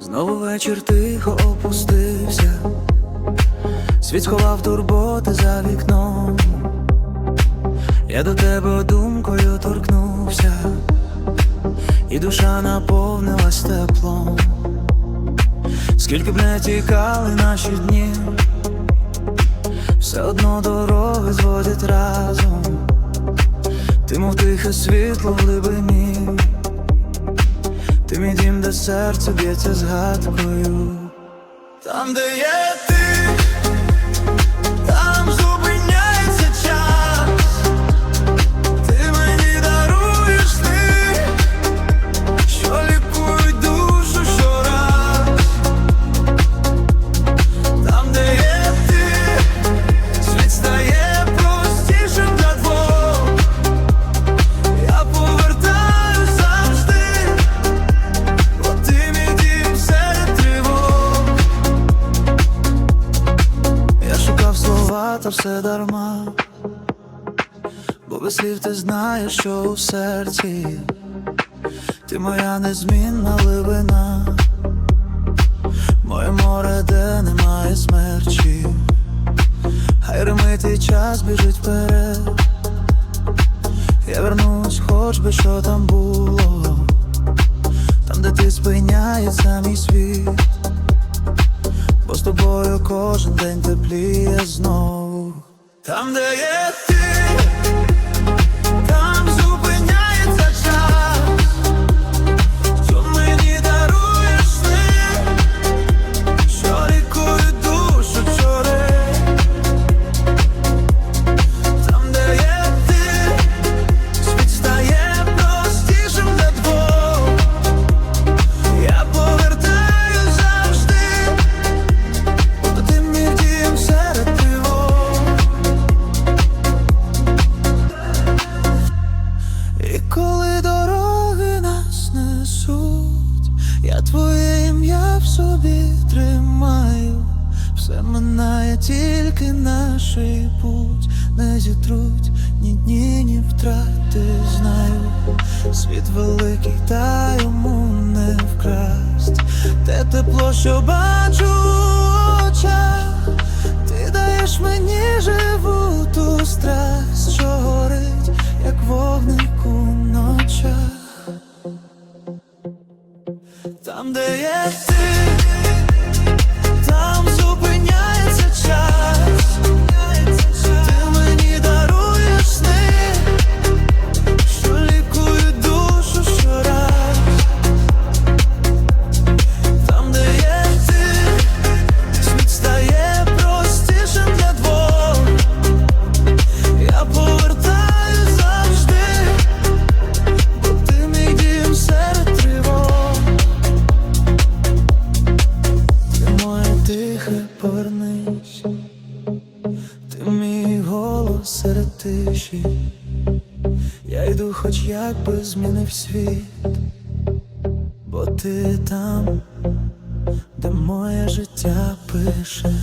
Знову вечір тихо опустився, світ сховав турботи за вікном. Я до тебе думкою торкнувся, і душа наповнилась теплом. Скільки б не тікали наші дні, все одно дороги зводять разом. Ти мов тихе світло в глибині, ти мій дім, де серце б'ється згадкою. Там, де є слова, та все дарма. Бо без слів ти знаєш, що у серці, ти моя незмінна ливина, моє море, де немає смерчі, хай ремитий час біжить вперед. Я вернусь, хоч би що там було, там, де ти спиняється мій світ, кожен день тепліє знову. Там, де є ти, собі тримаю, все минає тільки наш путь, не зітруть ні дні, ні втрати знаю. Світ великий, та йому не вкрасть, те тепло, що бачу очах, ти даєш мені живу ту страсть, що горить, як вогник у ночах. Там, де є ти, повернись, ти мій голос серед тиші. Я йду, хоч як би змінив світ, бо ти там, де моє життя пише.